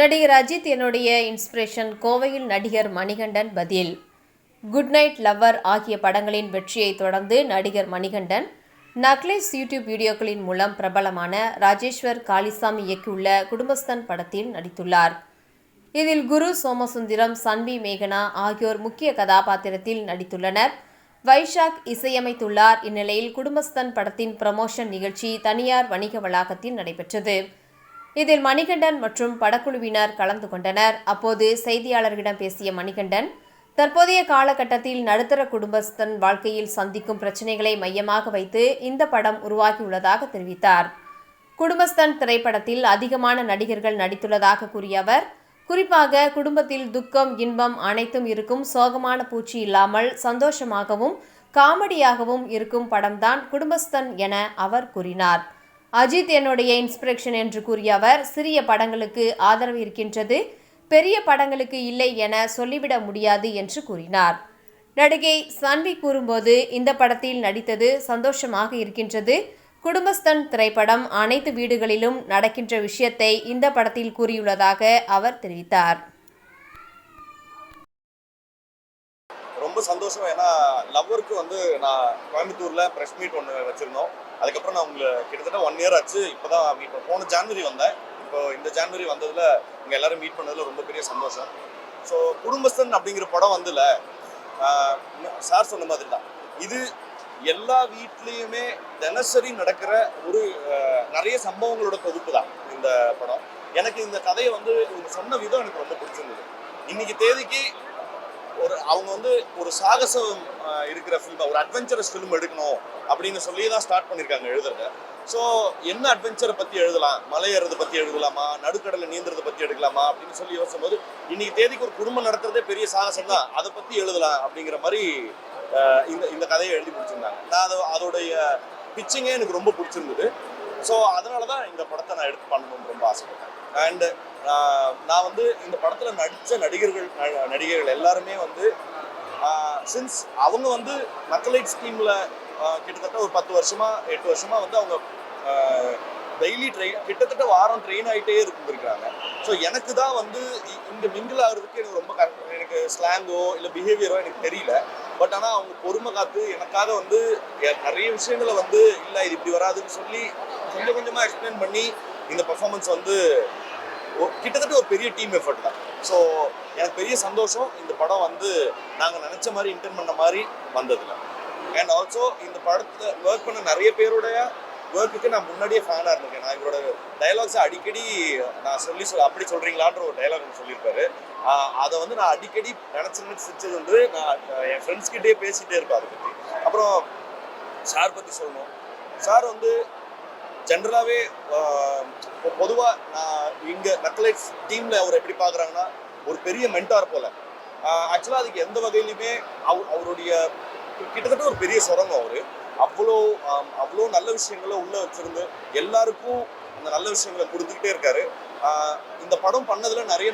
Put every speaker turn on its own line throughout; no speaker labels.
நடிகர் அஜித் என்னுடைய இன்ஸ்பிரேஷன் கோவையில் நடிகர் மணிகண்டன் பதில். குட் நைட் லவ்வர் ஆகிய படங்களின் வெற்றியை தொடர்ந்து நடிகர் மணிகண்டன் நக்லேஸ் யூடியூப் வீடியோக்களின் மூலம் பிரபலமான ராஜேஸ்வர் காளிசாமி இயக்கியுள்ள குடும்பஸ்தன் படத்தில் நடித்துள்ளார். இதில் குரு சோமசுந்தரம் சன்வி மேகனா ஆகியோர் முக்கிய கதாபாத்திரத்தில் நடித்துள்ளனர். வைஷாக் இசையமைத்துள்ளார். இந்நிலையில் குடும்பஸ்தன் படத்தின் ப்ரமோஷன் நிகழ்ச்சி தனியார் வணிக வளாகத்தில் நடைபெற்றது. இதில் மணிகண்டன் மற்றும் படக்குழுவினர் கலந்து கொண்டனர். அப்போது செய்தியாளர்களிடம் பேசிய மணிகண்டன் தற்போதைய காலகட்டத்தில் நடுத்தர குடும்பஸ்தன் வாழ்க்கையில் சந்திக்கும் பிரச்சனைகளை மையமாக வைத்து இந்த படம் உருவாகியுள்ளதாக தெரிவித்தார். குடும்பஸ்தன் திரைப்படத்தில் அதிகமான நடிகர்கள் நடித்துள்ளதாக கூறிய அவர் குறிப்பாக குடும்பத்தில் துக்கம் இன்பம் அனைத்தும் இருக்கும் சோகமான பூச்சி இல்லாமல் சந்தோஷமாகவும் காமெடியாகவும் இருக்கும் படம்தான் குடும்பஸ்தன் என அவர் கூறினார். அஜித் என்னுடைய இன்ஸ்பிரேஷன் என்று கூறிய அவர் சிறிய படங்களுக்கு ஆதரவு இருக்கின்றது பெரிய படங்களுக்கு இல்லை என சொல்லிவிட முடியாது என்று கூறினார். நடிகை சன்வி கூறும்போது இந்த படத்தில் நடித்தது சந்தோஷமாக இருக்கின்றது. குடும்பஸ்தன் திரைப்படம் அனைத்து வீடுகளிலும் நடக்கின்ற விஷயத்தை இந்த படத்தில் கூறியுள்ளதாக அவர் தெரிவித்தார்.
ரொம்ப சந்தோஷம். ஏன்னா லவ்வருக்கு வந்து நான் கோயம்புத்தூரில் ப்ரெஸ் மீட் ஒன்று வச்சுருந்தோம். அதுக்கப்புறம் நான் உங்களை கிட்டத்தட்ட ஒன் இயர் ஆச்சு. இப்போ தான் மீட் பண்ண போன ஜான்வரி வந்தேன். இப்போ இந்த ஜான்வரி வந்ததில் இங்கே எல்லாரும் மீட் பண்ணதில் ரொம்ப பெரிய சந்தோஷம். ஸோ குடும்பஸ்தன் அப்படிங்கிற படம் வந்துல சார் சொன்ன மாதிரி தான் இது எல்லா வீட்லேயுமே தினசரி நடக்கிற ஒரு நிறைய சம்பவங்களோட தொகுப்பு தான் இந்த படம். எனக்கு இந்த கதையை வந்து இவங்க சொன்ன விதம் எனக்கு ரொம்ப பிடிச்சிருந்தது. இன்னைக்கு தேதிக்கு ஒரு அவங்க வந்து ஒரு சாகசம் இருக்கிற ஃபில்ம் ஒரு அட்வென்ச்சரஸ் ஃபிலிம் எடுக்கணும் அப்படின்னு சொல்லி தான் ஸ்டார்ட் பண்ணியிருக்காங்க எழுதுறத. ஸோ என்ன அட்வென்ச்சரை பற்றி எழுதலாம்? மலை ஏறுறதை பற்றி எழுதலாமா? நடுக்கடலை நீந்துறதை பற்றி எடுக்கலாமா? அப்படின்னு சொல்லி யோசிக்கும் போது இன்னைக்கு தேதிக்கு ஒரு குடும்பம் நடத்துறதே பெரிய சாகசம் தான். அதை பற்றி எழுதலாம் அப்படிங்கிற மாதிரி இந்த இந்த கதையை எழுதி பிடிச்சிருந்தாங்க நான் அது அதோடைய பிச்சிங்கே எனக்கு ரொம்ப பிடிச்சிருந்தது. ஸோ அதனால தான் இந்த படத்தை நான் எடுத்து பண்ணணும்னு ரொம்ப ஆசைப்பட்டேன். அண்டு நான் வந்து இந்த படத்தில் நடித்த நடிகர்கள் ந- எல்லாருமே வந்து சின்ஸ் அவங்க வந்து மக்களைட் ஸ்கீமில் கிட்டத்தட்ட ஒரு பத்து வருஷமா எட்டு வருஷமா வந்து அவங்க டெய்லி ட்ரெயின் கிட்டத்தட்ட வாரம் ட்ரெயின் ஆகிட்டே இருந்திருக்காங்க ஸோ எனக்கு தான் வந்து இ- மிங்கிள் ஆகிறதுக்கு எனக்கு ரொம்ப கரெக்ட் எனக்கு ஸ்லாங்கோ இல்லை பிஹேவியரோ எனக்கு தெரியல. பட் ஆனால் அவங்க பொறுமை காத்து எனக்காக வந்து நிறைய விஷயங்களை வந்து இல்லை இது இப்படி வராதுன்னு சொல்லி கொஞ்சம் கொஞ்சமாக எக்ஸ்பிளைன் பண்ணி இந்த பர்ஃபார்மன்ஸ் வந்து கிட்டத்தட்ட ஒரு பெரிய டீம் எஃபர்ட் தான். ஸோ எனக்கு பெரிய சந்தோஷம் இந்த படம் வந்து நாங்கள் நினச்ச மாதிரி இன்டர்ன் பண்ண மாதிரி வந்ததில்ல அண்ட் ஆல்சோ இந்த படத்தில் ஒர்க் பண்ண நிறைய பேருடைய ஒர்க்குக்கு நான் முன்னாடியே ஃபேனாக இருந்திருக்கேன். நான் இவரோட டயலாக்ஸை அடிக்கடி நான் சொல்லி சொல் அப்படி சொல்கிறீங்களான்ற ஒரு டயலாக் சொல்லியிருப்பாரு. அதை வந்து நான் அடிக்கடி நினச்சி நினச்சி சிரிச்சது வந்து நான் என் ஃப்ரெண்ட்ஸ்கிட்டே பேசிகிட்டே இருப்பேன் அதை பற்றி அப்புறம் சார் பற்றி சொல்லணும். சார் வந்து ஜென்ரலாகவே பொதுவாக நான் இங்கே நக்லைட்ஸ் டீமில் அவர் எப்படி பார்க்குறாங்கன்னா ஒரு பெரிய மென்டார் போல். ஆக்சுவலாக அதுக்கு எந்த வகையிலுமே அவர் அவருடைய கிட்டத்தட்ட ஒரு பெரிய சுரங்கம் அவர். அவ்வளோ அவ்வளோ நல்ல விஷயங்களை உள்ளே வச்சிருந்து எல்லாருக்கும் அந்த நல்ல விஷயங்களை கொடுத்துக்கிட்டே இருக்காரு. இந்த படம் பண்ணதுல நிறைய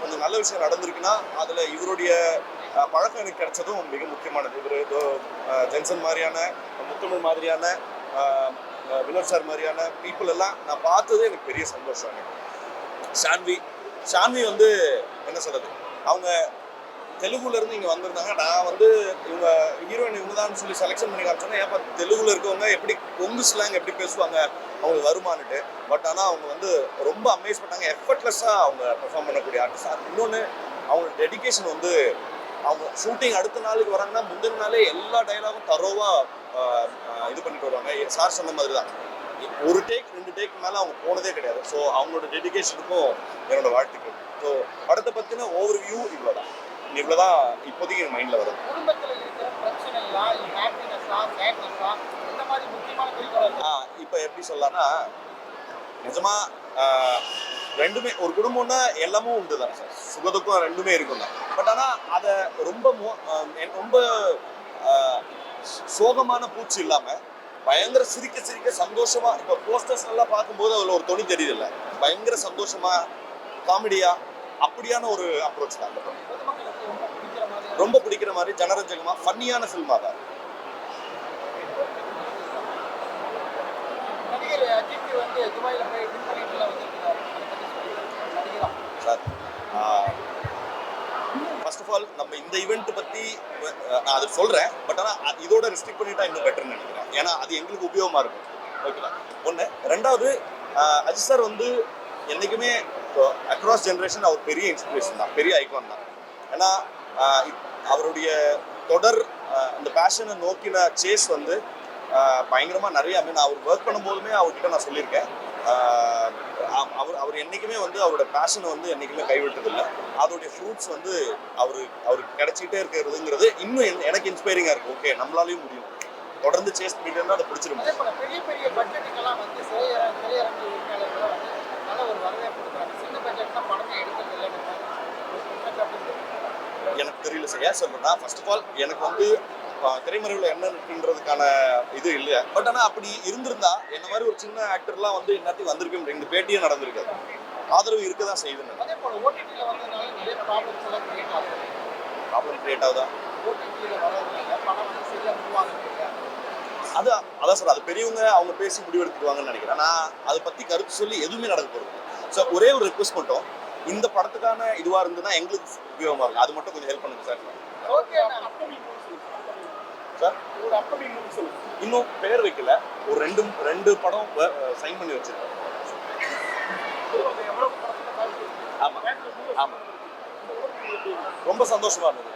கொஞ்சம் நல்ல விஷயம் நடந்திருக்குன்னா அதில் இவருடைய பழக்கம் எனக்கு கிடைச்சதும் மிக முக்கியமானது. இவர் ஜென்சன் மாதிரியான முத்தமிழ் மாதிரியான வினோத் சார் மாதிரியான பீப்புள் எல்லாம் நான் பார்த்ததே எனக்கு பெரிய சந்தோஷம். எனக்கு ஷான்வி ஷான்வி வந்து என்ன சொல்கிறது அவங்க தெலுங்குலேருந்து இங்கே வந்திருந்தாங்க. நான் வந்து இவங்க ஹீரோயின் இவங்க தான் சொல்லி செலெக்ஷன் பண்ணி காமிச்சோன்னா ஏப்பா தெலுங்குல இருக்கவங்க எப்படி கொங்கு ஸ்லாங் எப்படி பேசுவாங்க அவங்களுக்கு வருமானுட்டு பட் ஆனால் அவங்க வந்து ரொம்ப அமேஸ் பண்ணாங்க எஃபர்ட்லெஸ்ஸாக அவங்க பெர்ஃபார்ம் பண்ணக்கூடிய ஆர்டிஸ்ட் இன்னொன்று அவங்க டெடிகேஷன் வந்து அவங்க ஷூட்டிங் அடுத்த நாளுக்கு வராங்கன்னா முந்தின நாளே எல்லா டைலாகும் தரோவாக இது பண்ணிட்டு வருவாங்க. சார் சொன்ன மாதிரி தான் ஒரு டேக் ரெண்டு டேக் மேலே அவங்க போனதே கிடையாது. ஸோ அவங்களோட டெடிகேஷனுக்கும் என்னோட வாழ்த்துக்கள். ஸோ படத்தை பற்றின ஓவர் வியூ இவ்வளோதான் இவ்வளோதான் இப்போதைக்கு என் மைண்டில் வருது. இப்போ எப்படி சொல்லலாம்னா நிஜமா ஆ, ரெண்டுமே ஒரு குடும்பம்னா எல்லாமும் உண்டு தான் சார் சுகதுக்கம் ரெண்டுமே இருக்கும் தான் பட் ஆனால் அதை ரொம்ப மோ- ரொம்ப சோகமான பூச்சி இல்லாமல் பயங்கர சிரிக்க சிரிக்க சந்தோஷமா இப்போ போஸ்டர்ஸ் எல்லாம் பார்க்கும்போது அதில் ஒரு துணி தெரியுது இல்லை பயங்கர சந்தோஷமா காமெடியா அப்படியான ஒரு அப்ரோச் தான்.
ரொம்ப பிடிக்கிற மாதிரி
ஜனரஞ்சகமா ஃபன்னியான ஃபில்மா தான்.
நடிகர் அஜித் வந்து போய்
ஆல் நம்ம இந்த ஈவெண்ட் பத்தி நான் அது சொல்றேன். பட் ஆனால் அது இதோட ரெஸ்ட்ரிக்ட் பண்ணிட்டா இன்னும் பெட்டர்னு நினைக்கிறேன். ஏன்னா அது எங்களுக்கு உபயோகமா இருக்கும். ஓகேவா ஒன்று ரெண்டாவது அஜித் சார் வந்து என்றைக்குமே அக்ராஸ் ஜென்ரேஷன் அவர் பெரிய இன்ஸ்பிரேஷன் தான். பெரிய ஐக்கான் தான். ஏன்னா அவருடைய தொடர் அந்த பேஷனை நோக்கின சேஸ் வந்து பயங்கரமாக நிறைய I நான் அவர் ஒர்க் பண்ணும்போதுமே அவர்கிட்ட நான் சொல்லியிருக்கேன். அவர் அவர் என்னைக்குமே வந்து அவரோட பேஷனை வந்து என்னைக்குமே கைவிட்டதில்லை. அதோடைய ஃப்ரூட்ஸ் வந்து அவரு அவருக்கு கிடைச்சிட்டே இருக்கிறதுங்கிறது இன்னும் என்- எனக்கு இன்ஸ்பைரிங்கா இருக்கு. ஓகே நம்மளாலையும் முடியும். தொடர்ந்து சேஸ் பண்ணிட்டு அதை
போல பெரிய பெரிய பட்ஜெட்டுக்கெல்லாம் வந்து திரையர திரையரங்கு உரிமையாளர்கள் வந்து நல்ல ஒரு வரவேற்பு கொடுக்குறாங்க. சின்ன பட்ஜெட்லாம் படமே எடுக்கிறது இல்லைன்னு ஒரு குற்றச்சாட்டு இருக்கு.
எனக்கு தெரியல சார் ஏன் சொல்றேன்னா ஃபர்ஸ்ட் ஆஃப் ஆல் எனக்கு வந்து திரைமறைவுல என்ன இருக்குன்றதுக்கான இது இல்லை பட் ஆனா அப்படி இருந்திருந்தா என்ன மாதிரி ஒரு சின்ன ஆக்டர்லாம் வந்து எல்லாத்தையும் வந்திருக்க முடியும் இந்த பேட்டியே நடந்திருக்காது. ஆதரவு இருக்க தான் செய்யுதுன்னு ப்ராப்ளம் கிரியேட் ஆகுதா. அது அதான் சார் அது பெரியவங்க அவங்க பேசி முடிவெடுத்துக்குவாங்கன்னு நினைக்கிறேன். நான் அதை பத்தி கருத்து சொல்லி எதுவுமே நடக்க போறது ஸோ ஒரே ஒரு ரெக்வஸ்ட் மட்டும். இந்த படத்துக்கான இதுவா இருந்ததுன்னா எங்களுக்கு உபயோகமா இருக்கும். அது மட்டும் கொஞ்சம் ஹெல்ப் பண்ணுங்க சார்
ஓகே
சார்.
ஒரு சொல்லுங்க.
இன்னும் பேர் வைக்கல. ஒரு ரெண்டு ரெண்டு படம் சைன் பண்ணி வச்சிருக்கேன்.
எவ்வளோ படத்தில் பாதிப்பு
ஆமா. ஆமா. ரொம்ப சந்தோஷமா இருந்தது.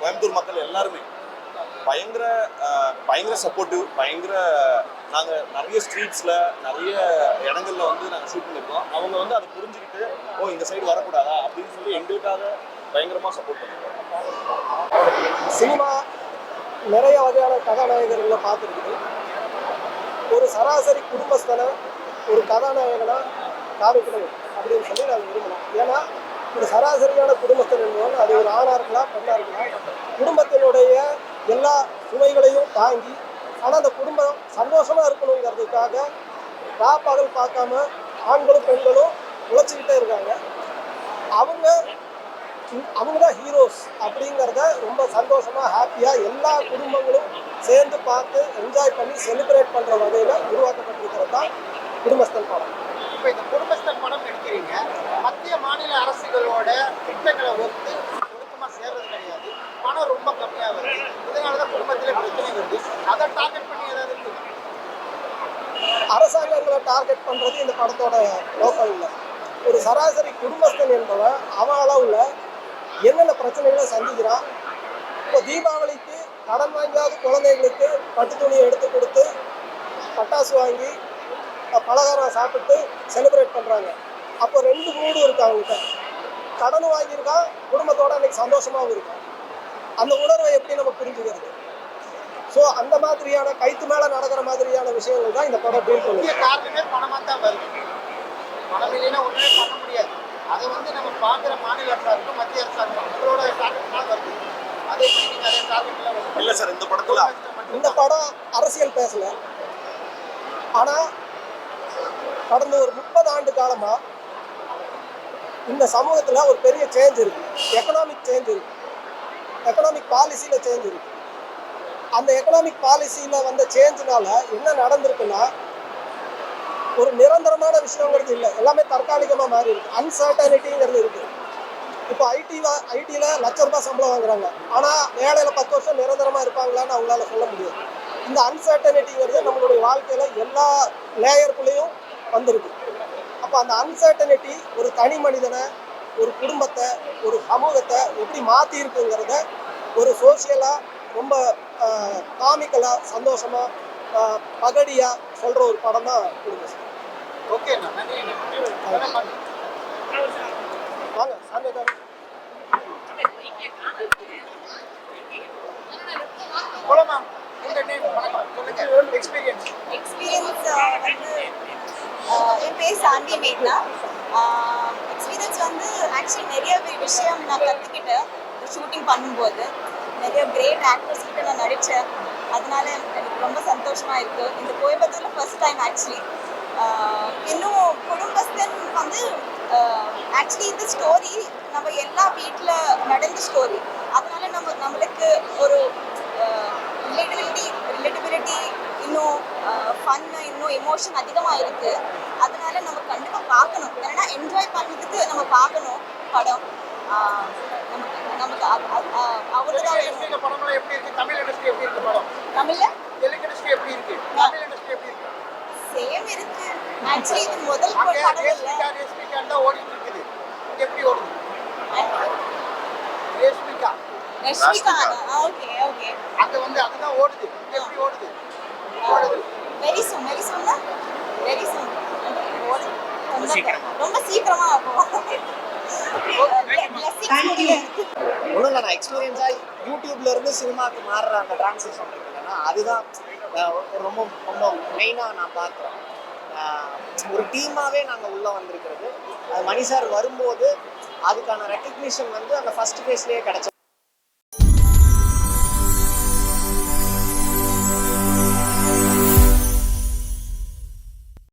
கோயம்புத்தூர் மக்கள் எல்லாருமே. பயங்கர பயங்கர சப்போர்ட்டிவ் பயங்கர நாங்க நிறைய ஸ்ட்ரீட்ஸ்ல நிறைய இடங்கள்ல வந்து நாங்க ஷூட் பண்ணிருக்கோம். அவங்க வந்து அதை புரிஞ்சுக்கிட்டு ஓ இந்த சைடு வரக்கூடாதா? அப்படின்னு சொல்லி எங்களுக்காக பயங்கரமா சப்போர்ட் பண்ணிருக்கோம்
சினிமா நிறைய வகையான கதாநாயகர்களை பார்த்துருக்குது ஒரு சராசரி குடும்பஸ்தனை ஒரு கதாநாயகனா காமிக்கணும் அப்படின்னு சொல்லி நான் விரும்பணும் ஏன்னா ஒரு சராசரியான குடும்பஸ்தன் என்பவன் அது ஒரு ஆணாக இருக்கலாம் பெண்ணாக இருக்கலாம். குடும்பத்தினுடைய எல்லா சுமைகளையும் தாங்கி ஆனால் அந்த குடும்பம் சந்தோஷமாக இருக்கணுங்கிறதுக்காக ரா பகல் பார்க்காம ஆண்களும் பெண்களும் உழைச்சிக்கிட்டே இருக்காங்க. அவங்க அவங்க தான் ஹீரோஸ் அப்படிங்கிறத ரொம்ப சந்தோஷமா ஹாப்பியா எல்லா குடும்பங்களும் சேர்ந்து பார்த்து என்ஜாய் பண்ணி செலிப்ரேட் பண்ற வகையில உருவாக்கப்பட்டிருக்கிறது தான் குடும்பஸ்தன் படம்.
இப்போ இந்த குடும்பஸ்தன் படம் எடுக்கிறீங்க. மத்திய மாநில அரசுகளோட திட்டங்களை ஒத்து ஒழுக்கமாக சேர்றது கிடையாது. பணம் ரொம்ப கம்மியாக வருது. இதனால தான் குடும்பத்திலே பிரச்சனை வருது. அதை டார்கெட் பண்ணி ஏதாவது
அரசாங்கங்களை டார்கெட் பண்றது இந்த படத்தோட நோக்கம் இல்லை. ஒரு சராசரி குடும்பஸ்தன் என்பவன் அவன் அளவுல என்னென்ன பிரச்சனைகளை சந்திக்கிறான்? இப்போ தீபாவளிக்கு கடன் வாங்கியாவது குழந்தைங்களுக்கு பட்டு துணியை எடுத்து கொடுத்து பட்டாசு வாங்கி பலகாரம் சாப்பிட்டு செலிப்ரேட் பண்ணுறாங்க அப்போ ரெண்டு மூடு இருக்கு அவங்ககிட்ட. கடன் வாங்கியிருக்கான் குடும்பத்தோட அன்னைக்கு சந்தோஷமாகவும் இருக்கான் அந்த உணர்வை எப்படி நம்ம புரிஞ்சுக்கிறது? ஸோ அந்த மாதிரியான கைத்து மேலே நடக்கிற மாதிரியான விஷயங்கள் தான் இந்த படம் டீல் பண்ணுது.
காரணமே பணமாக தான் வருது. பணம் இல்லைன்னா ஒன்றுமே பண்ண முடியாது. அதை வந்து நம்ம பார்க்குற மாநில அரசாக இருக்கும் மத்திய அரசாக இருக்கும் உங்களோட டார்கெட்லாம் வருது. அதை எப்படி நீங்கள் அதே டார்கெட்டில் வந்து
இல்ல சார் இந்த படத்துல
இந்த படம் அரசியல் பேசல. ஆனா கடந்த ஒரு முப்பது ஆண்டு காலமா இந்த சமூகத்துல ஒரு பெரிய சேஞ்ச் இருக்கு. எக்கனாமிக் சேஞ்ச் இருக்கு. எக்கனாமிக் பாலிசியில சேஞ்ச் இருக்கு. அந்த எக்கனாமிக் பாலிசியில வந்த சேஞ்ச்னால என்ன நடந்திருக்குன்னா ஒரு நிரந்தரமான விஷயங்கிறது இல்லை. எல்லாமே தற்காலிகமாக மாறி இருக்கு. அன்சர்டனிட்டிங்கிறது இருக்கு. இப்போ ஐடி ஐடியில் லட்ச ரூபாய் சம்பளம் வாங்குறாங்க. ஆனால் வேலையில் பத்து வருஷம் நிரந்தரமாக இருப்பாங்களான்னு அவங்களால சொல்ல முடியாது. இந்த அன்சர்டனிட்டிங்கிறது நம்மளுடைய வாழ்க்கையில் எல்லா லேயருக்குள்ளேயும் வந்திருக்கு. அப்போ அந்த அன்சர்டனிட்டி ஒரு தனி மனிதனை ஒரு குடும்பத்தை ஒரு சமூகத்தை எப்படி மாற்றி இருக்குங்கிறத ஒரு சோசியலாக ரொம்ப காமிக்கலாக சந்தோஷமாக பகடியாக சொல்கிற ஒரு படம் தான் குடும்பம்
ஓகே
வாங்க சாமி
போலாமா உங்க நேம் சொல்லுங்க எக்ஸ்பீரியன்ஸ்
எக்ஸ்பீரியன்ஸ் வந்து ஆஹ் என் பேர் சாந்தி மேக்னா எக்ஸ்பீரியன்ஸ் வந்து ஆக்சுவலி நிறைய விஷயம் நான் கற்றுக்கிட்டேன் ஷூட்டிங் பண்ணும்போது. நிறைய கிரேட் ஆக்டர்ஸ் கிட்ட நான் நடித்தேன் அதனால எனக்கு ரொம்ப சந்தோஷமா இருக்கு. இந்த கோயம்புத்தூர்ல ஃபர்ஸ்ட் டைம் ஆக்சுவலி இன்னும் குடும்பஸ்தன் வந்து ஆக்சுவலி இந்த ஸ்டோரி நம்ம எல்லா வீட்டில் நடந்த ஸ்டோரி அதனால நம்ம நம்மளுக்கு ஒரு ரிலேட்டிவிட்டி ரிலேட்டிபிலிட்டி இன்னும் ஃபன் இன்னும் எமோஷன் அதிகமாக இருக்குது அதனால நம்ம கண்டிப்பாக பார்க்கணும் ஏன்னா என்ஜாய் பண்ணுறதுக்கு நம்ம பார்க்கணும் படம் நமக்கு நமக்கு அ- அ- அ- அவரு தான் வேணும்
இண்டஸ்ட்ரியில படம்லாம் எப்படி இருக்கு தமிழ் இண்டஸ்ட்ரி எப்படி இருக்கு படம்
தமிழ்ல
தெலுங்கு இருக்கு இண்டஸ்ட்ரி எப்படி இருக்கு
சேம் இருக்கு. ஆக்சுவலி இது முதல் படம் இல்ல.
ரேஷ்மிகா ஓடிட்டு இருக்குது. இங்க எப்படி ஓடுது? ரேஷ்மிகா.
Rashmika okay okay.
அங்க வந்து அதுதான் ஓடுது. எப்படி ஓடுது? ஓடுது.
Very soon very soon very soon ரொம்ப சீக்கிரமா. ஆகும்.
நான் எக்ஸ்பீரியன்ஸாக யூடியூப்ல இருந்து சினிமாவுக்கு மாறுற அந்த டிரான்சிஷன் இருக்குல்லன்னா அதுதான் ரொம்ப ரொம்ப மெயினாக நான் பார்க்குறேன். ஒரு டீமாகவே நாங்கள் உள்ளே வந்திருக்கிறது. அது மணி சார் வரும்போது அதுக்கான ரெக்கக்னிஷன் வந்து அந்த ஃபஸ்ட் ஃபேஸ்லேயே கிடச்சி